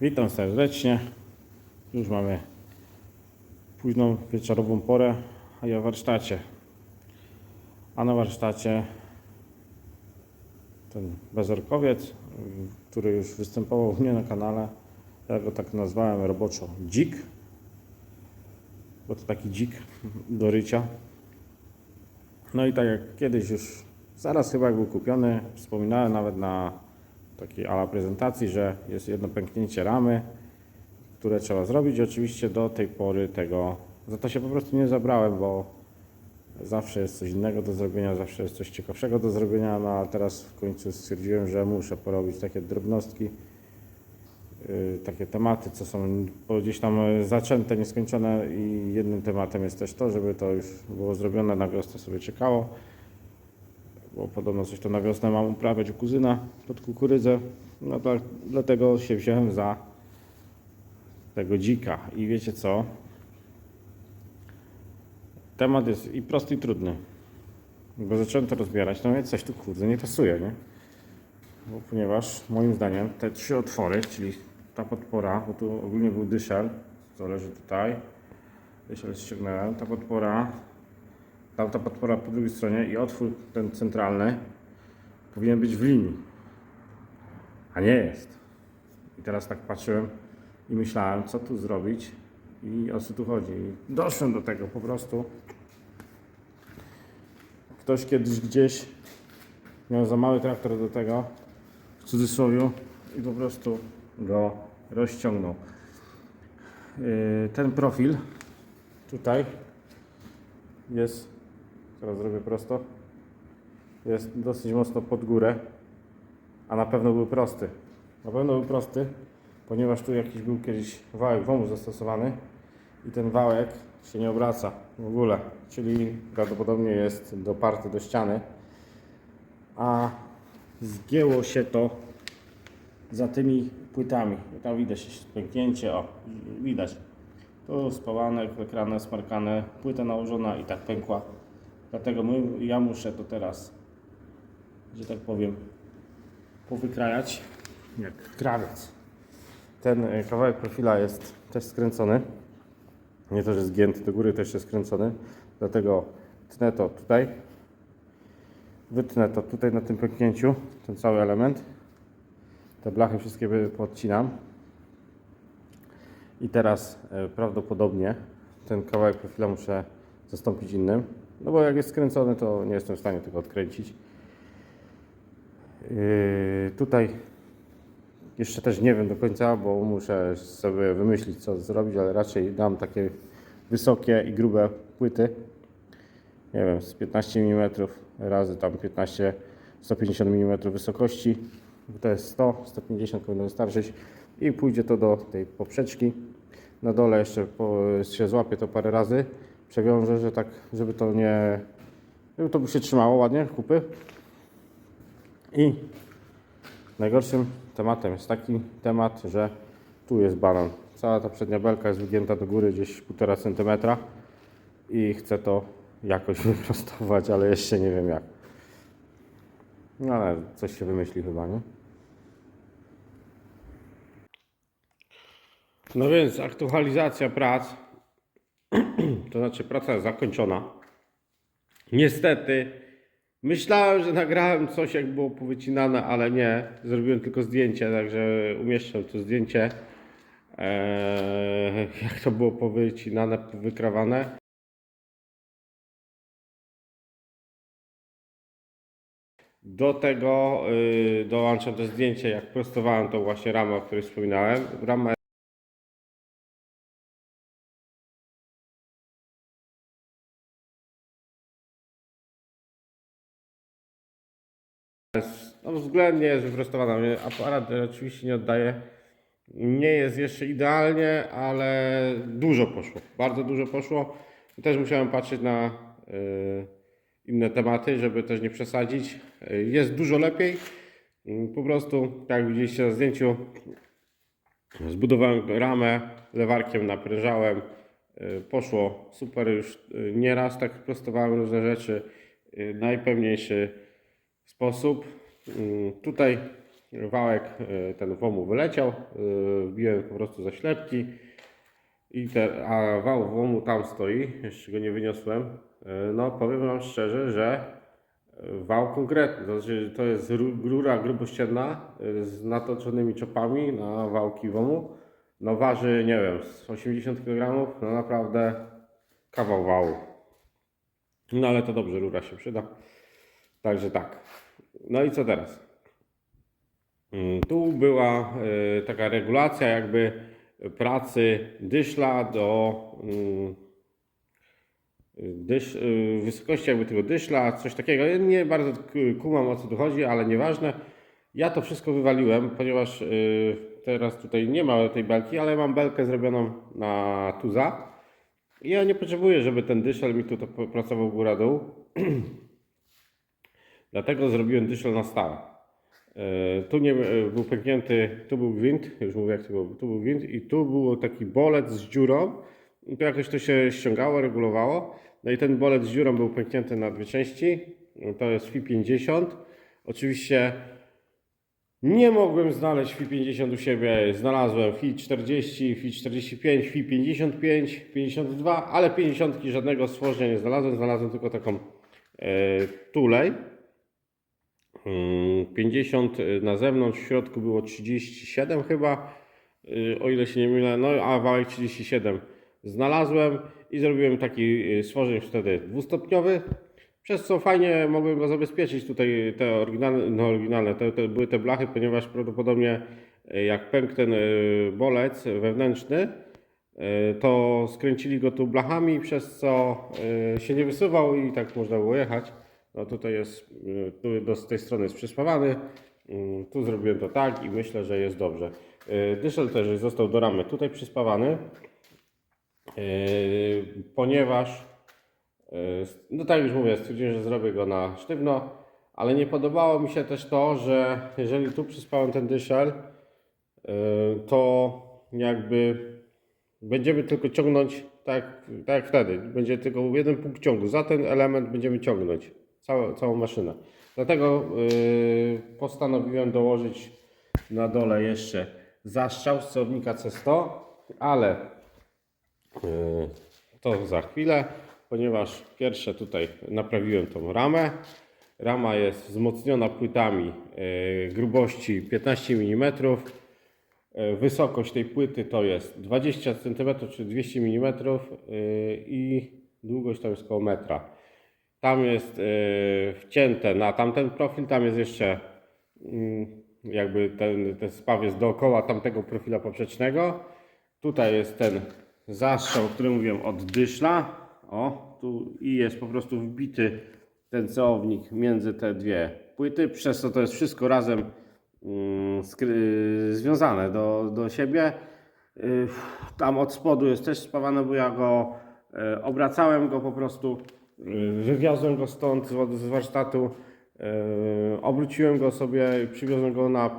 Witam serdecznie. Już mamy późną wieczorową porę, a ja w warsztacie. A na warsztacie ten bezorkowiec, który już występował u mnie na kanale. Ja go tak nazwałem roboczo dzik. Bo to taki dzik do rycia. No i tak jak kiedyś już, zaraz chyba jak był kupiony, wspominałem nawet na takiej ala prezentacji, że jest jedno pęknięcie ramy, które trzeba zrobić. Oczywiście do tej pory tego, za to się po prostu nie zabrałem, bo zawsze jest coś innego do zrobienia, zawsze jest coś ciekawszego do zrobienia, no a teraz w końcu stwierdziłem, że muszę porobić takie drobnostki, yy, takie tematy, co są gdzieś tam zaczęte, nieskończone i jednym tematem jest też to, żeby to już było zrobione, na wiosnę sobie czekało bo podobno coś to na wiosnę mam uprawiać u kuzyna pod kukurydzę. No tak, dlatego się wziąłem za tego dzika. I wiecie co? Temat jest i prosty, i trudny. Bo zacząłem to rozbierać, no więc coś tu kurde nie pasuje, nie? Bo ponieważ moim zdaniem te trzy otwory, czyli ta podpora, bo tu ogólnie był dyszel, co leży tutaj, dyszel ściągnąłem, ta podpora tamta podpora po drugiej stronie i otwór ten centralny powinien być w linii, a nie jest. I teraz tak patrzyłem i myślałem, co tu zrobić i o co tu chodzi. I doszłem do tego po prostu. Ktoś kiedyś gdzieś miał za mały traktor do tego, w cudzysłowie, i po prostu go rozciągnął. Yy, Ten profil tutaj jest, teraz zrobię prosto, jest dosyć mocno pod górę, a na pewno był prosty. Na pewno był prosty, ponieważ tu jakiś był kiedyś wałek WOMU zastosowany i ten wałek się nie obraca w ogóle, czyli prawdopodobnie jest doparty do ściany, a zgięło się to za tymi płytami. Tam widać pęknięcie, o, widać. Tu spawane, wykrane, smarkane, płyta nałożona i tak pękła. Dlatego my, ja muszę to teraz, że tak powiem, powykrajać jak krawiec. Ten e, kawałek profila jest też skręcony. Nie to, że zgięty do góry, też jest skręcony. Dlatego tnę to tutaj. Wytnę to tutaj na tym pęknięciu, ten cały element. Te blachy wszystkie podcinam. I teraz e, prawdopodobnie ten kawałek profila muszę zastąpić innym. No bo jak jest skręcony, to nie jestem w stanie tego odkręcić. Yy, tutaj jeszcze też nie wiem do końca, bo muszę sobie wymyślić co zrobić, ale raczej dam takie wysokie i grube płyty. Nie wiem, z 15 mm razy tam 15, 150 mm wysokości. To jest 100, 150 powinno wystarczyć i pójdzie to do tej poprzeczki. Na dole jeszcze po, się złapie to parę razy, przewiążę, że tak, żeby to nie, żeby to się trzymało ładnie, kupy. I najgorszym tematem jest taki temat, że tu jest banan. Cała ta przednia belka jest wygięta do góry gdzieś 1,5 cm i chcę to jakoś wyprostować, ale jeszcze nie wiem jak. No ale coś się wymyśli chyba, nie? No więc aktualizacja prac, to znaczy praca zakończona. Niestety, myślałem, że nagrałem coś jak było powycinane, ale nie. Zrobiłem tylko zdjęcie, także umieszczę to zdjęcie. Eee, jak to było powycinane, wykrawane. Do tego yy, dołączam też zdjęcie, jak prostowałem tą właśnie ramę, o której wspominałem. Rama No względnie jest wyprostowana. Aparat oczywiście nie oddaje. Nie jest jeszcze idealnie, ale dużo poszło. Bardzo dużo poszło. Też musiałem patrzeć na y, inne tematy, żeby też nie przesadzić. Y, Jest dużo lepiej. Y, Po prostu, jak widzieliście na zdjęciu, zbudowałem ramę, lewarkiem naprężałem. Poszło super już nieraz, tak prostowałem różne rzeczy. Najpewniejszy sposób. Mm, Tutaj Wałek e, ten WOMU wyleciał, e, wbiłem po prostu zaślepki i te, a wał WOMU tam stoi, jeszcze go nie wyniosłem. E, No powiem Wam szczerze, że wał konkretny, to znaczy to jest ru- rura grubościenna z natoczonymi czopami na wałki WOMU. No waży, nie wiem, z 80 kg, no naprawdę kawał wału. No ale to dobrze, rura się przyda. Także tak. No i co teraz? Mm, Tu była e, taka regulacja jakby pracy dyszla do mm, dysz, y, wysokości jakby tego dyszla, coś takiego. Ja nie bardzo kumam o co tu chodzi, ale nieważne. Ja to wszystko wywaliłem, ponieważ y, teraz tutaj nie ma tej belki, ale mam belkę zrobioną na tuza. I ja nie potrzebuję, żeby ten dyszel mi tu pracował góra-dół. Dlatego zrobiłem dyszel na stałe. Tu nie e, był pęknięty, tu był gwint, już mówię jak to było, tu był gwint i tu był taki bolec z dziurą. I tu jakoś to się ściągało, regulowało. No i ten bolec z dziurą był pęknięty na dwie części. To jest FI 50. Oczywiście nie mogłem znaleźć FI 50 u siebie. Znalazłem FI 40, FI 45, FI 55, 52, ale 50 żadnego stworzenia nie znalazłem. Znalazłem tylko taką e, tulej. Mm, 50 na zewnątrz, w środku było 37 chyba, y, o ile się nie mylę, no a wałek 37 znalazłem i zrobiłem taki y, stworzeń wtedy dwustopniowy, przez co fajnie mogłem go zabezpieczyć tutaj te oryginalne, no oryginalne, te, te były te blachy, ponieważ prawdopodobnie y, jak pękł ten y, bolec wewnętrzny, y, to skręcili go tu blachami, przez co y, się nie wysuwał i tak można było jechać. No tutaj jest, y, tu do, z tej strony jest przyspawany, y, tu zrobiłem to tak i myślę, że jest dobrze. Y, Dyszel też został do ramy tutaj przyspawany, y, ponieważ, no tak już mówię, stwierdziłem, że zrobię go na sztywno, ale nie podobało mi się też to, że jeżeli tu przyspałem ten dyszel, to jakby będziemy tylko ciągnąć tak, tak jak wtedy. Będzie tylko jeden punkt ciągu. Za ten element będziemy ciągnąć całą, całą maszynę. Dlatego yy, postanowiłem dołożyć na dole jeszcze zastrzał z celownika C100, ale yy, to za chwilę, ponieważ pierwsze tutaj naprawiłem tą ramę. Rama jest wzmocniona płytami yy, grubości 15 mm. Wysokość tej płyty to jest 20 cm czy 200 mm y, i długość tam jest około metra. Tam jest y, wcięte na tamten profil, tam jest jeszcze mm, jakby ten, ten spaw jest dookoła tamtego profila poprzecznego. Tutaj jest ten zastrzał, o którym mówiłem od dyszla. O, tu i jest po prostu wbity ten ceownik między te dwie płyty, przez co to jest wszystko razem mm, związane do, do siebie. Y, Tam od spodu jest też spawane, bo ja go e, obracałem go po prostu, y, wywiozłem go stąd z, warsztatu, e, obróciłem go sobie przywiozłem go na,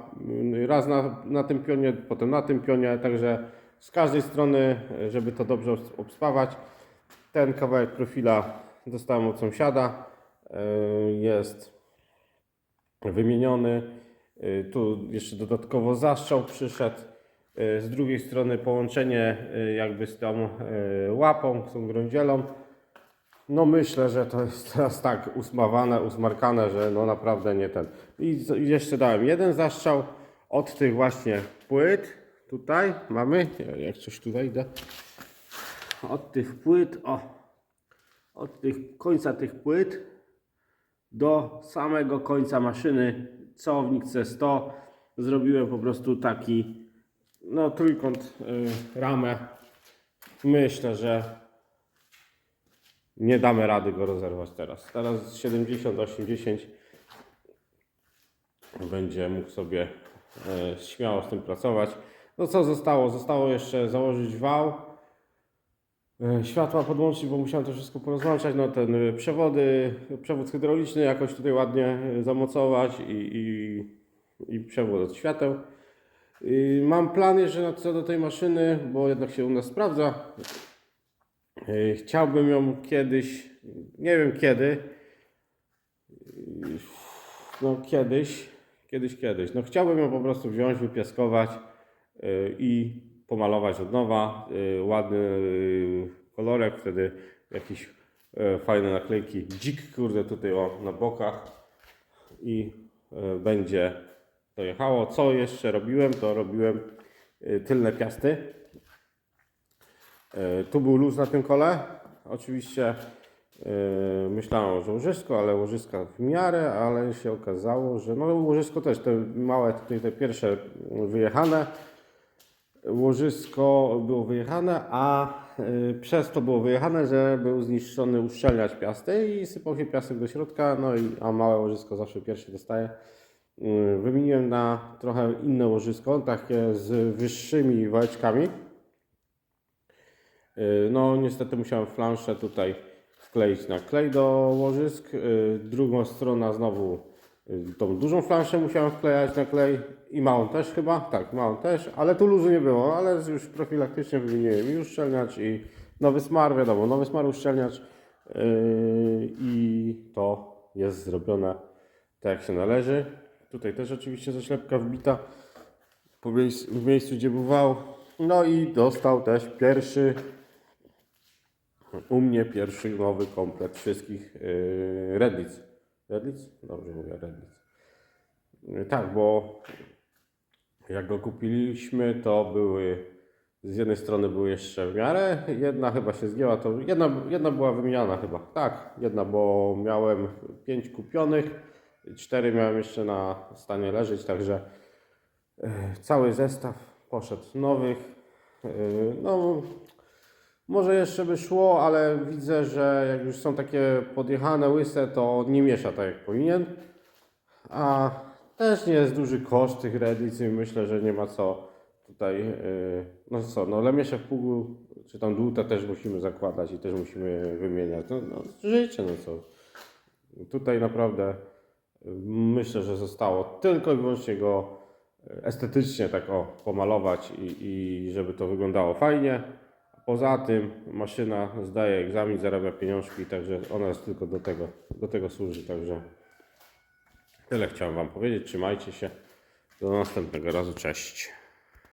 raz na, na tym pionie, potem na tym pionie, także z każdej strony, e, żeby to dobrze obs- obspawać. Ten kawałek profila dostałem od sąsiada, e, jest wymieniony. Y, Tu jeszcze dodatkowo zastrzał przyszedł. Z drugiej strony połączenie jakby z tą łapą, z tą grądzielą. No myślę, że to jest teraz tak usmawane, usmarkane, że no naprawdę nie ten. I jeszcze dałem jeden zastrzał od tych właśnie płyt. Tutaj mamy, Ja- jak coś tu wejdę. Od tych płyt, o, od tych końca tych płyt do samego końca maszyny całownik C100 zrobiłem po prostu taki no trójkąt y, ramę myślę, że nie damy rady go rozerwać teraz teraz 70, 80 będzie mógł sobie y, śmiało z tym pracować no co zostało? Zostało jeszcze założyć wał E, Światła podłączyć, bo musiałem to wszystko porozłączać. No ten e, przewody, przewód hydrauliczny jakoś tutaj ładnie e, zamocować i, i, i przewód od świateł. I mam plan jeszcze co do tej maszyny, bo jednak się u nas sprawdza. E, Chciałbym ją kiedyś, nie wiem kiedy, no kiedyś, Kiedyś, kiedyś. No chciałbym ją po prostu wziąć, wypiaskować yy, i pomalować od nowa. Yy, ładny kolorek, wtedy jakieś fajne naklejki. Dzik, kurde, tutaj o, na bokach i będzie to jechało. Co jeszcze robiłem? To robiłem tylne piasty. Yy, Tu był luz na tym kole. Oczywiście yy, myślałem, że łożysko, ale łożyska w miarę, ale się okazało, że no łożysko też, te małe tutaj te pierwsze wyjechane. Łożysko było wyjechane, a yy, przez to było wyjechane, że był zniszczony uszczelniacz piasty i sypał się piasek do środka, no i a małe łożysko zawsze pierwsze dostaje. Wymieniłem na trochę inne łożysko, takie z wyższymi wałeczkami. Yy, No, niestety musiałem flanszę tutaj wkleić na klej do łożysk. Yy, Drugą stronę znowu yy, tą dużą flanszę musiałem wklejać na klej i małą też chyba. Tak, małą też, ale tu luzu nie było, ale już profilaktycznie wymieniłem i uszczelniacz i nowy smar, wiadomo, nowy smar uszczelniacz i to jest zrobione tak jak się należy. Tutaj też oczywiście zaślepka wbita w miejscu, gdzie był wał. No i dostał też pierwszy, u mnie pierwszy nowy komplet wszystkich yy, Redlic. Redlic? Dobrze mówię, Redlic. Yy, tak, bo jak go kupiliśmy, to były z jednej strony były jeszcze w miarę, jedna chyba się zgięła, to jedna, jedna była wymieniana chyba. Tak, jedna, bo miałem pięć kupionych, cztery miałem jeszcze na stanie leżeć, także e, cały zestaw poszedł nowych. E, No, może jeszcze by szło, ale widzę, że jak już są takie podjechane łyse, to nie miesza tak jak powinien. A też nie jest duży koszt tych redycji. Myślę, że nie ma co tutaj. Yy, no co, no lemiesze w pługu, czy tam dłuta też musimy zakładać i też musimy wymieniać. No, no życie, no co. Tutaj naprawdę yy, myślę, że zostało tylko i wyłącznie go yy, estetycznie tak o pomalować i, i żeby to wyglądało fajnie. Poza tym maszyna zdaje egzamin, zarabia pieniążki, także ona jest tylko do tego, do tego służy. Także tyle chciałem Wam powiedzieć. Trzymajcie się. Do następnego razu. Cześć.